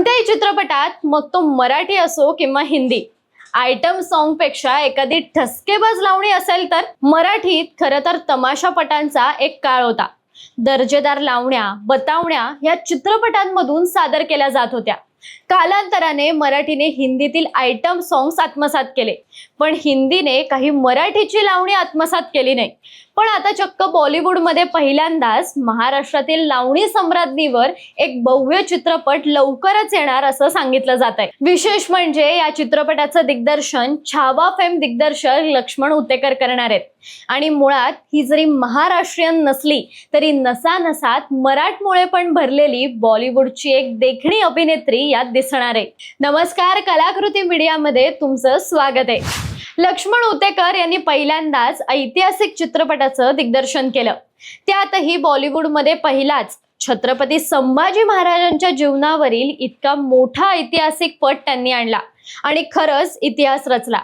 कोणत्याही चित्रपटात मग तो मराठी असो किंवा हिंदी आयटम सॉन्गपेक्षा एखादी ठसकेबाज लावणी असेल तर मराठीत खरं तर तमाशापटांचा एक काळ होता. दर्जेदार लावण्या बतावण्या या चित्रपटांमधून सादर केल्या जात होत्या. कालांतराने मराठीने हिंदीतील आयटम सॉंग्स आत्मसात केले. पण हिंदीने काही मराठीची लावणी आत्मसात केली नाही. पण आता चक्क बॉलिवूडमध्ये पहिल्यांदाच महाराष्ट्रातील लावणी सम्राज्ञीवर एक भव्य चित्रपट लवकरच येणार असं सांगितलं जात आहे विशेष म्हणजे या चित्रपटाचं दिग्दर्शन छावा फेम दिग्दर्शक लक्ष्मण उतेकर करणार आहेत. आणि मुळात ही जरी महाराष्ट्रीयन नसली तरी नसा नसात मराठमोळे पण भरलेली बॉलिवूडची एक देखणी अभिनेत्री यात दिसणार आहे. नमस्कार कलाकृती मीडियामध्ये तुमचं स्वागत आहे. लक्ष्मण उतेकर यांनी पहिल्यांदाच ऐतिहासिक चित्रपटाचं दिग्दर्शन केलं. त्यातही बॉलिवूडमध्ये पहिलाच छत्रपती संभाजी महाराजांच्या जीवनावरील इतका मोठा ऐतिहासिक पट त्यांनी आणला. आणि खरंच इतिहास रचला.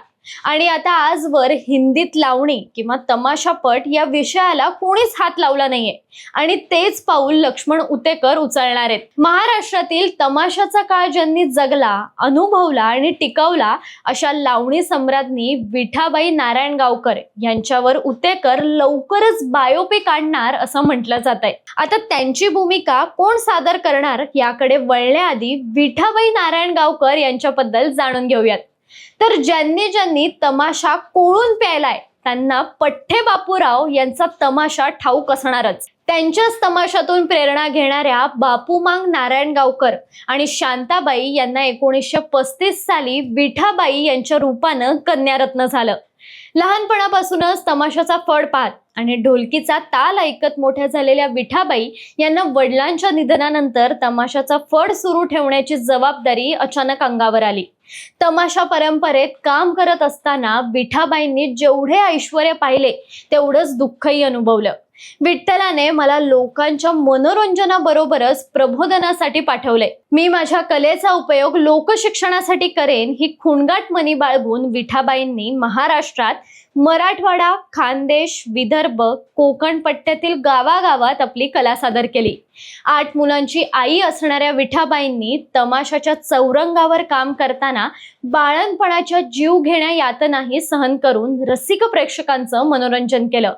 आणि आता आजवर हिंदीत लावणी किंवा तमाशापट या विषयाला कोणीच हात लावला नाहीये. आणि तेच पाऊल लक्ष्मण उतेकर उचलणार आहेत. महाराष्ट्रातील तमाशाचा काळ ज्यांनी जगला अनुभवला आणि टिकवला अशा लावणी सम्राज्ञी विठाबाई नारायणगावकर यांच्यावर उतेकर लवकरच बायोपिक आणणार असं म्हटलं जात आहे आता त्यांची भूमिका कोण सादर करणार याकडे वळण्याआधी विठाबाई नारायणगावकर यांच्याबद्दल जाणून घेऊयात. तर ज्यांनी ज्यांनी तमाशा कोळून प्यायलाय त्यांना पठ्ठे बापूराव यांचा तमाशा ठाऊक असणारच. त्यांच्याच तमाशातून प्रेरणा घेणाऱ्या बापूमांग नारायणगावकर आणि शांताबाई यांना एकोणीसशे पस्तीस साली विठाबाई यांच्या रूपानं कन्यारत्न झालं. लहानपणापासूनच तमाशाचा फड पाहत आणि ढोलकीचा ताल ऐकत मोठ्या झालेल्या विठाबाई यांना वडिलांच्या निधनानंतर तमाशाचा फड सुरू ठेवण्याची जबाबदारी अचानक अंगावर आली. तमाशा परंपरेत काम करत असताना विठाबाईंनी जेवढे ऐश्वर पाहिले तेवढंच दुःखही अनुभवलं. विठ्ठलाने मला लोकांच्या मनोरंजनाबरोबरच प्रबोधनासाठी पाठवले. मी माझ्या कलेचा उपयोग लोकशिक्षणासाठी करेन ही खुणगाट मनी बाळगून विठाबाईंनी महाराष्ट्रात मराठवाडा खानदेश विदर्भ कोकण पट्ट्यातील गावागावात आपली कला सादर केली. आठ मुलांची आई असणाऱ्या विठाबाईंनी तमाशाच्या चौरंगावर काम करताना बाळणपणाच्या जीव घेण्या यातनाही सहन करून रसिक प्रेक्षकांचं मनोरंजन केलं.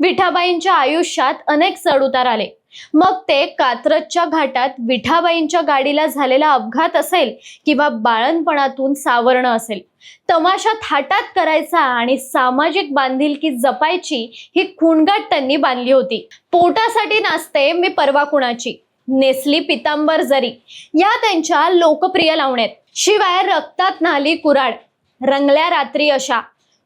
विठाबाईंच्या आयुष्यात अनेक चढउतार आले. मग ते कात्रजच्या घाटात विठाबाईंच्या गाडीला झालेला अपघात असेल किंवा बाळणपणातून सावरणं असेल. तमाशा थाटात करायचा आणि सामाजिक बांधिलकी जपायची ही खुणगाट त्यांनी बांधली होती. पोटासाठी नाचते मी परवा कुणाची? नेसली पितांबर जरी. या त्यांच्या लोकप्रिय लावण्यात. शिवाय रक्तात नाली कुराड. रंगल्या रात्री अशा.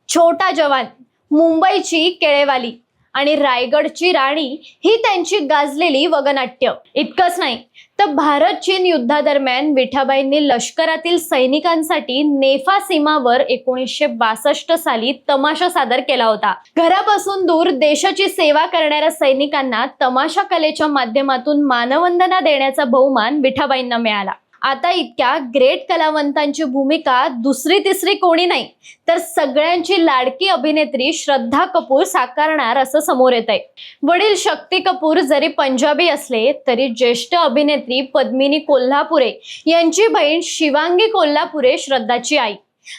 छोटा जवान. मुंबईची केळेवाली आणि रायगडची राणी ही त्यांची गाजलेली वगनाट्य. इतकंच नाही तर भारत चीन युद्धादरम्यान विठाबाईंनी लष्करातील सैनिकांसाठी नेफा सीमावर एकोणीसशे बासष्ट साली तमाशा सादर केला होता. घरापासून दूर देशाची सेवा करणाऱ्या सैनिकांना तमाशा कलेच्या माध्यमातून मानवंदना देण्याचा बहुमान विठाबाईंना मिळाला. आता इतक्या ग्रेट कलावंतांची भूमिका दुसरी तिसरी कोणी नाही तर सगळ्यांची लाडकी अभिनेत्री श्रद्धा कपूर साकारणार असं समोर येत आहे वडील शक्ती कपूर जरी पंजाबी असले तरी ज्येष्ठ अभिनेत्री पद्मिनी कोल्हापुरे यांची बहीण शिवांगी कोल्हापुरे श्रद्धाची आई.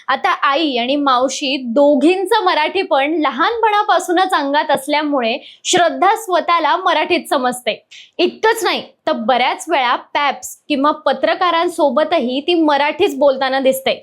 आता आई आणि मावशी दोघींचं मराठी पण लहानपणापासूनच अंगात असल्यामुळे श्रद्धा स्वतःला मराठीत समजते. इतकंच नाही तर बऱ्याच वेळा पॅप्स किंवा पत्रकारांसोबतही ती मराठीच बोलताना दिसते.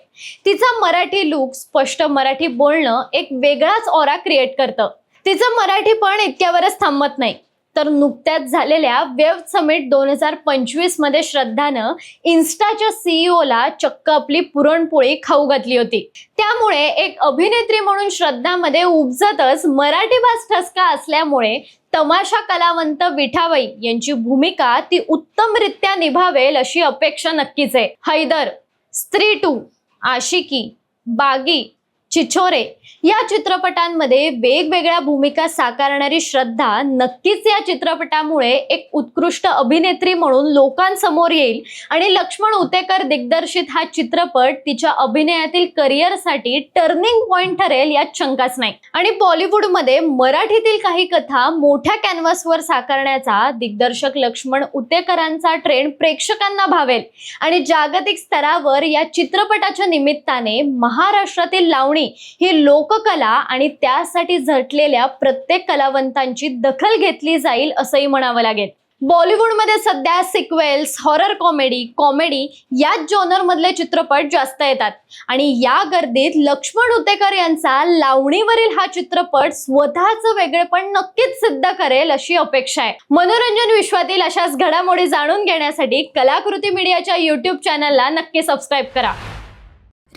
तिचा मराठी लुक स्पष्ट मराठी बोलणं एक वेगळाच ओरा क्रिएट करतं. तिचं मराठी पण इतक्यावरच थांबत नाही. तर नुकत्याच झालेल्या वेव समिट दोन हजार पंचवीसमध्ये श्रद्धानं इन्स्टाच्या सीईओला चक्क आपली पुरणपोळी खाऊ घातली होती. त्यामुळे एक अभिनेत्री म्हणून श्रद्धामध्ये उपजतच मराठी भास ठसका असल्यामुळे तमाशा कलावंत विठाबाई यांची भूमिका ती उत्तमरित्या निभावेल अशी अपेक्षा नक्कीच आहे. हैदर स्त्री टू आशिकी बागी चिछोरे. या चित्रपटांमध्ये वेगवेगळ्या भूमिका साकारणारी श्रद्धा नक्कीच या चित्रपटामुळे एक उत्कृष्ट अभिनेत्री म्हणून लोकांसमोर येईल. आणि लक्ष्मण उतेकर दिग्दर्शित हा चित्रपट तिच्या अभिनयातील करिअरसाठी टर्निंग पॉइंट ठरेल यात शंकाच नाही. आणि बॉलिवूडमध्ये मराठीतील काही कथा मोठ्या कॅनव्हासवर साकारण्याचा दिग्दर्शक लक्ष्मण उतेकरांचा ट्रेंड प्रेक्षकांना भावेल. आणि जागतिक स्तरावर या चित्रपटाच्या निमित्ताने महाराष्ट्रातील लावणी ही लोककला आणि त्यासाठी झटलेल्या प्रत्येक कलावंतांची दखल घेतली जाईल असंही म्हणावं लागेल. बॉलिवूडमध्ये सध्या सिक्वेल्स हॉरर कॉमेडी कॉमेडी याच जॉनरमधले चित्रपट जास्त येतात. आणि या गर्दीत लक्ष्मण उतेकर यांचा लावणीवरील हा चित्रपट स्वतःचं वेगळेपण नक्कीच सिद्ध करेल अशी अपेक्षा आहे. मनोरंजन विश्वातील अशाच घडामोडी जाणून घेण्यासाठी कलाकृती मीडियाच्या युट्यूब चॅनलला नक्की सबस्क्राईब करा.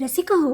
रसिका हो